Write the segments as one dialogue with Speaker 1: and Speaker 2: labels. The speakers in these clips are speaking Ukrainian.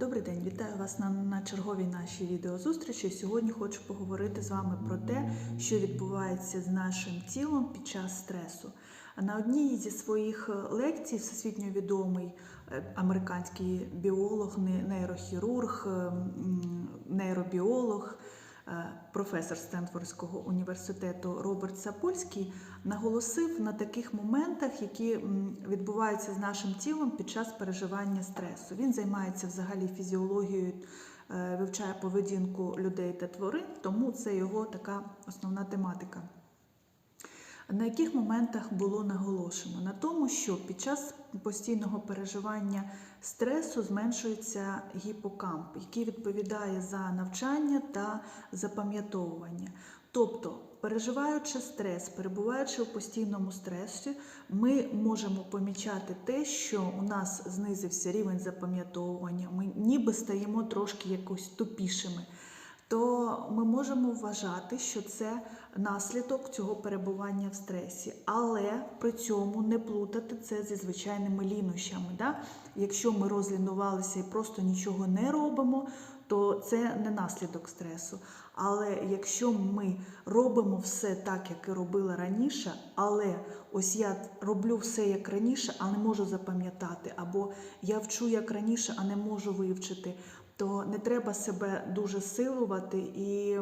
Speaker 1: Добрий день, вітаю вас на, на черговій нашій відеозустрічі. Сьогодні хочу поговорити з вами про те, що відбувається з нашим тілом під час стресу. На одній зі своїх е, лекцій всесвітньо відомий е, американський біолог, нейрохірург, е, нейробіолог, професор Стенфордського університету Роберт Сапольський наголосив на таких моментах, які відбуваються з нашим тілом під час переживання стресу. Він займається взагалі фізіологією, е, вивчає поведінку людей та тварин, тому це його така основна тематика. На яких моментах було наголошено? На тому, що під час постійного переживання стресу зменшується гіпокамп, який відповідає за навчання та запам'ятовування. Тобто, переживаючи стрес, перебуваючи у постійному стресі, ми можемо помічати те, що у нас знизився рівень запам'ятовування, ми ніби стаємо трошки якось тупішими то ми можемо вважати, що це наслідок цього перебування в стресі, але при цьому не плутати це зі звичайними лінощами. Да? Якщо ми розлінувалися і просто нічого не робимо, то це не наслідок стресу. Але якщо ми робимо все так, як і робила раніше, але ось я роблю все як раніше, а не можу запам'ятати, або я вчу як раніше, а не можу вивчити, то не треба себе дуже силувати і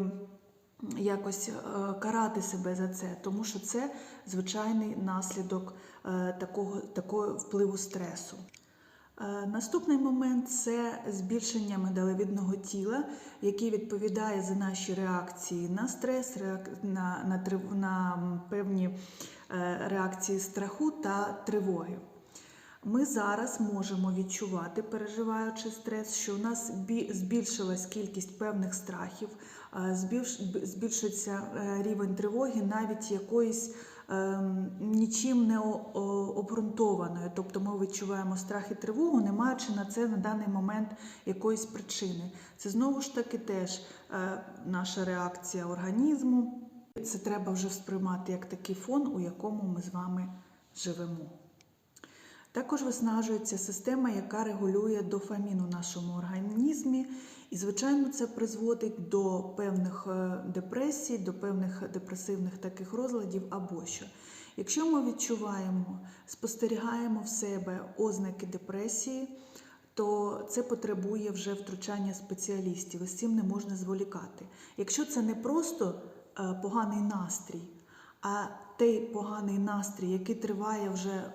Speaker 1: якось е, карати себе за це, тому що це звичайний наслідок е, такого, такого впливу стресу. Е, Наступний момент це збільшення медалевидного тіла, який відповідає за наші реакції на стрес, на, на, на певні реакції страху та тривоги. Ми зараз можемо відчувати, переживаючи стрес, що у нас збільшилась кількість певних страхів, е, збільш- б- збільшується е, рівень тривоги, навіть якоїсь ем, нічим не обґрунтованої. Тобто ми відчуваємо страх і тривогу, не маючи на це на даний момент якоїсь причини. Це знову ж таки теж е, наша реакція організму. Це треба вже сприймати як такий фон, у якому ми з вами живемо. Також виснажується система, яка регулює дофамін у нашому організмі, і, звичайно, це призводить до певних е, депресій, до певних депресивних таких розладів або що. Якщо ми відчуваємо, спостерігаємо в себе ознаки депресії, то це потребує вже втручання спеціалістів, і з цим не можна зволікати. Якщо це не просто е, поганий настрій, а той поганий настрій, який триває вже е,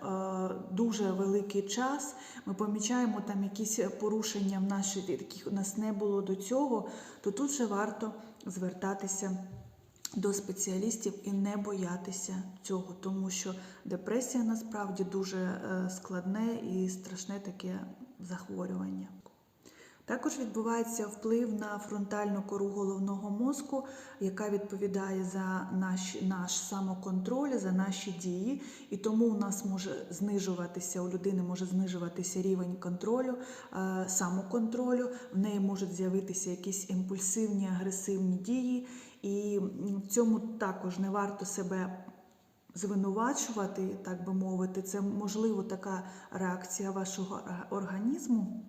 Speaker 1: дуже великий час, ми помічаємо там якісь порушення в нашій, яких у нас не було до цього, то тут вже варто звертатися до спеціалістів і не боятися цього, тому що депресія насправді дуже е, складне і страшне таке захворювання. Також відбувається вплив на фронтальну кору головного мозку, яка відповідає за наш, наш самоконтроль, за наші дії, і тому у нас може знижуватися, у людини може знижуватися рівень контролю, е, самоконтролю, в неї можуть з'явитися якісь імпульсивні, агресивні дії, і в цьому також не варто себе звинувачувати, так би мовити. Це можливо така реакція вашого організму.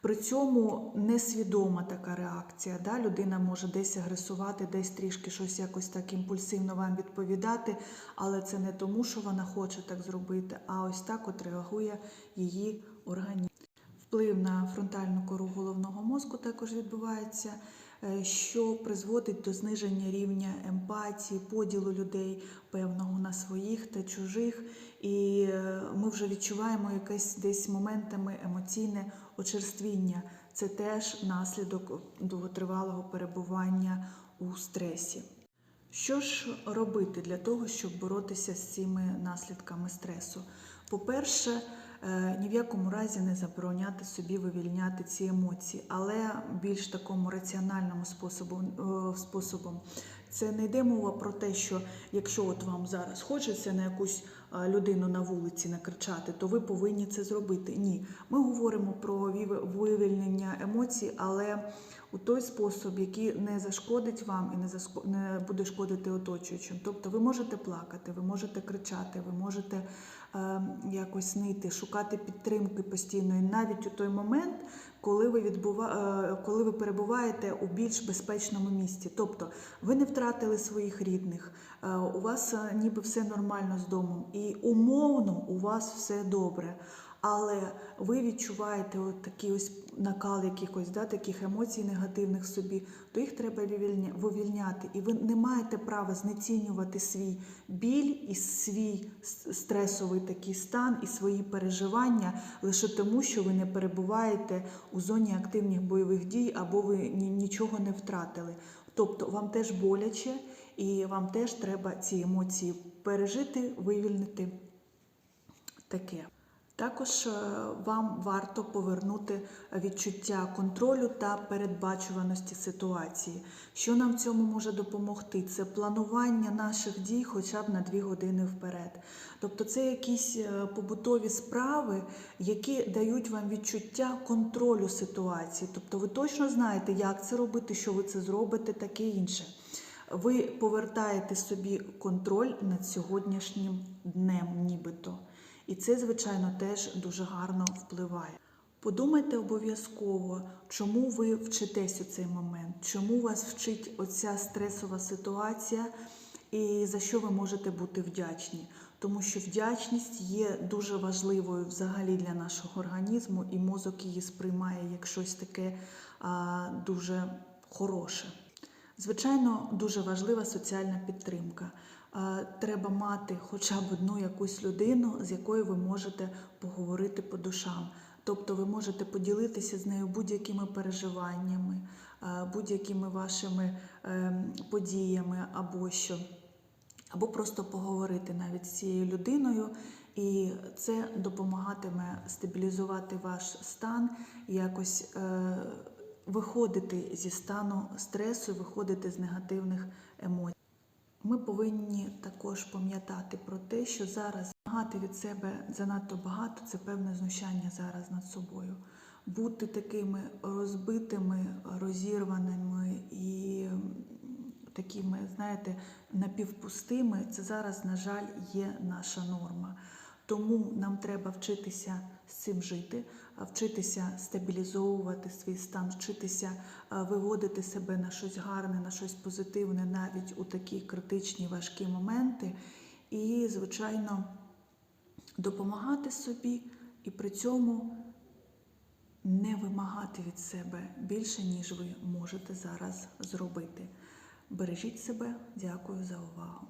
Speaker 1: При цьому несвідома така реакція. Да? Людина може десь агресувати, десь трішки щось якось так імпульсивно вам відповідати, але це не тому, що вона хоче так зробити, а ось так от реагує її організм. Вплив на фронтальну кору головного мозку також відбувається, е, що призводить до зниження рівня емпатії, поділу людей певного на своїх та чужих. І е, вже відчуваємо якесь десь моментами емоційне очерствіння. Це теж наслідок довготривалого перебування у стресі. Що ж робити для того, щоб боротися з цими наслідками стресу? По-перше, е, ні в якому разі не забороняти собі вивільняти ці емоції, але більш такому раціональному е, способом. Це не йде мова про те, що якщо от вам зараз хочеться на якусь людину на вулиці накричати, то ви повинні це зробити. Ні, ми говоримо про вивільнення емоцій, але у той спосіб, який не зашкодить вам і не заско- не буде шкодити оточуючим. Тобто ви можете плакати, ви можете кричати, ви можете е, якось нити, шукати підтримки постійної, навіть у той момент, коли ви відбува... е, коли ви перебуваєте у більш безпечному місці. Тобто ви не втратили своїх рідних, е, у вас е, ніби все нормально з домом, і умовно у вас все добре. Але ви відчуваєте от такий ось накал якихось да, таких емоцій негативних собі, то їх треба вивільняти. І ви не маєте права знецінювати свій біль і свій стресовий такий стан і свої переживання лише тому, що ви не перебуваєте у зоні активних бойових дій або ви нічого не втратили. Тобто вам теж боляче, і вам теж треба ці емоції пережити, вивільнити таке. Також е, вам варто повернути відчуття контролю та передбачуваності ситуації. Що нам в цьому може допомогти? Це планування наших дій хоча б на дві години вперед. Тобто це якісь е, побутові справи, які дають вам відчуття контролю ситуації. Тобто ви точно знаєте, як це робити, що ви це зробите, таке інше. Ви повертаєте собі контроль над сьогоднішнім днем, нібито. І це, звичайно, теж дуже гарно впливає. Подумайте обов'язково, чому ви вчитесь у цей момент, чому вас вчить оця стресова ситуація, і за що ви можете бути вдячні. Тому що вдячність є дуже важливою взагалі для нашого організму, і мозок її сприймає як щось таке а, дуже хороше. Звичайно, дуже важлива соціальна підтримка. Треба мати хоча б одну якусь людину, з якою ви можете поговорити по душам. Тобто ви можете поділитися з нею будь-якими переживаннями, будь-якими вашими ем, подіями або що, або просто поговорити навіть з цією людиною, і це допомагатиме стабілізувати ваш стан, якось е, виходити зі стану стресу, виходити з негативних емоцій. Ми повинні також пам'ятати про те, що зараз вимагати від себе занадто багато це певне знущання зараз над собою. Бути такими розбитими, розірваними і такими, знаєте, напівпустими, це зараз, на жаль, є наша норма. Тому нам треба вчитися з цим жити, вчитися стабілізовувати свій стан, вчитися виводити себе на щось гарне, на щось позитивне, навіть у такі критичні важкі моменти, і, звичайно, допомагати собі і при цьому не вимагати від себе більше, ніж ви можете зараз зробити. Бережіть себе, дякую за увагу.